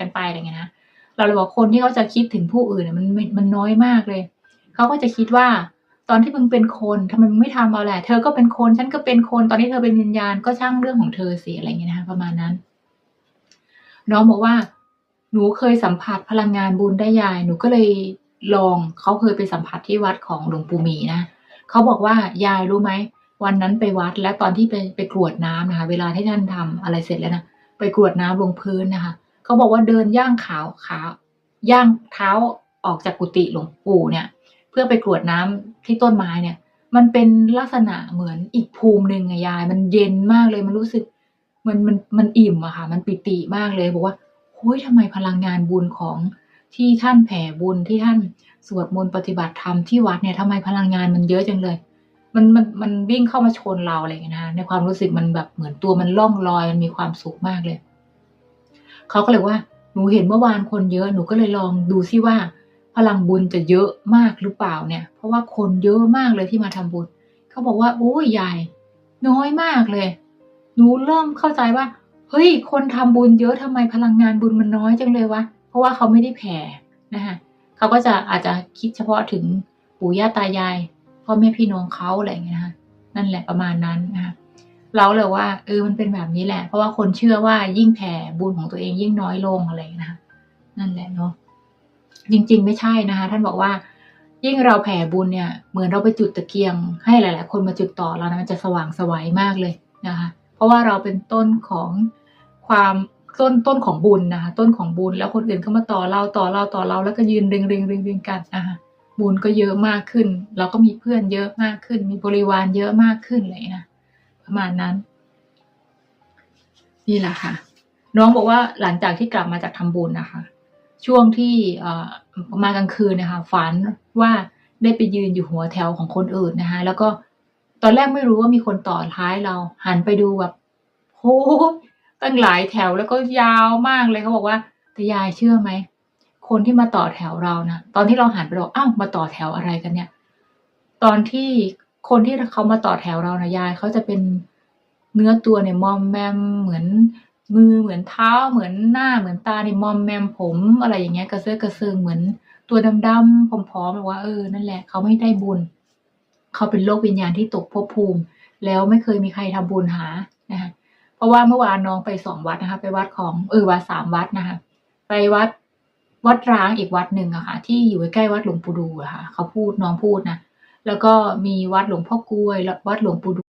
กันไปอะไรเงี้ยนะเราเลยบอกคนที่เขาจะคิดถึงผู้อื่นเนี่ยมันมันน้อยมากเลยเขาก็จะคิดว่าตอนที่มึงเป็นคนทำไมมึงไม่ทำเอาแหละ เธอก็เป็นคนฉันก็เป็นคนตอนนี้เธอเป็นวิญญาณก็ช่างเรื่องของเธอสิอะไรเงี้ยนะคะประมาณนั้น น้องบอกว่า หนูเคยสัมผัสพลังงานบุญได้ยาย หนูก็เลยลองเขาเคยไปสัมผัสที่วัดของหลวงปู่มีนะเขาบอกว่ายายรู้ไหมวันนั้นไปวัดและตอนที่ไปไปกรวดน้ำนะคะ เวลาที่ท่านทำอะไรเสร็จแล้วนะไปกรวดน้ำลงพื้นนะคะ เขาบอกว่าเดินย่างขาวขาย่างเท้าออกจากกุฏิหลวงปู่เนี่ย เพื่อไปกรวดน้ำที่ต้นไม้เนี่ย มันเป็นลักษณะเหมือนอีกภูมิหนึ่งอะยาย มันเย็นมากเลยมันรู้สึก มันมันมันอิ่มอะค่ะ มันปิติมากเลยบอกว่าโอ้ยทำไมพลังงานบุญของที่ท่านแผ่บุญที่ท่านสวดมนต์ปฏิบัติธรรมที่วัดเนี่ยทำไมพลังงานมันเยอะจังเลย มันมันมันวิ่งเข้ามาชนเราอะไรอย่างเงี้ยนะในความรู้สึกมันแบบเหมือนตัวมันล่องลอยมันมีความสุขมากเลย เขาก็เลยว่า หนูเห็นเมื่อวานคนเยอะ หนูก็เลยลองดูซิว่า พลังบุญจะเยอะมากหรือเปล่าเนี่ย เพราะว่าคนเยอะมากเลยที่มาทำบุญ เขาบอกว่าโอ้ยยายน้อยมากเลย หนูเริ่มเข้าใจว่า เฮ้ย คนทำบุญเยอะทำไมพลังงานบุญมันน้อยจังเลยวะ เพราะว่าเขาไม่ได้แผ่นะคะเขาก็จะอาจจะคิดเฉพาะถึงปู่ย่าตายายพ่อแม่พี่น้องเขาอะไรอย่างเงี้ยนะคะนั่นแหละประมาณนั้นนะคะ เราเลยว่าเออมันเป็นแบบนี้แหละ เพราะว่าคนเชื่อว่ายิ่งแผ่บุญของตัวเองยิ่งน้อยลงอะไรนะคะนั่นแหละเนาะจริง ๆ ไม่ใช่นะคะ ท่านบอกว่า ยิ่งเราแผ่บุญเนี่ย เหมือนเราไปจุดตะเกียง ให้หลาย ๆ คนมาจุดต่อเรานะมันจะสว่างสวัยมากเลยนะคะ เพราะว่าเราเป็นต้นของความต้นต้นของบุญนะคะต้นของบุญแล้วคนอื่นก็มาต่อเราต่อเราต่อเราแล้วก็ยืนเรียงเรียงเรียงเรียงกันนะคะบุญก็เยอะมากขึ้น เราก็มีเพื่อนเยอะมากขึ้น มีบริวารเยอะมากขึ้นเลยนะ ประมาณนั้น นี่แหละค่ะ น้องบอกว่าหลังจากที่กลับมาจากทำบุญนะคะ ช่วงที่เอ่อมากลางคืนนะคะ ฝันว่าได้ไปยืนอยู่หัวแถวของคนอื่นนะคะ แล้วก็ตอนแรกไม่รู้ว่ามีคนต่อท้ายเรา หันไปดูแบบโหตั้งหลายแถวแล้วก็ยาวมากเลยเขาบอกว่าแต่ยายเชื่อไหมคนที่มาต่อแถวเรานะตอนที่เราหันไปเราอ้าวมาต่อแถวอะไรกันเนี่ย ตอนที่ คนที่เขามาต่อแถวเรานะยายเขาจะเป็นเนื้อตัวเนี่ยมอมแมมเหมือนมือเหมือนเท้าเหมือนหน้าเหมือนตาเนี่ยมอมแมมผมอะไรอย่างเงี้ยกระเซาะกระเซิงเหมือนตัวดำๆผอมๆบอกว่าเออนั่นแหละเขาไม่ได้บุญ เขาเป็นโลกวิญญาณที่ตกภพภูมิ แล้วไม่เคยมีใครทำบุญหานะคะเพราะว่าเมื่อวานน้องไปสองวัดนะคะ ไปวัดของเออวัดสามวัดนะคะ ไปวัดวัดร้างอีกวัดหนึ่งอะค่ะที่อยู่ใกล้วัดหลวงปู่ดูอะค่ะเขาพูดน้องพูดนะ แล้วก็มีวัดหลวงพ่อกล้วยและวัดหลวงปู่ดู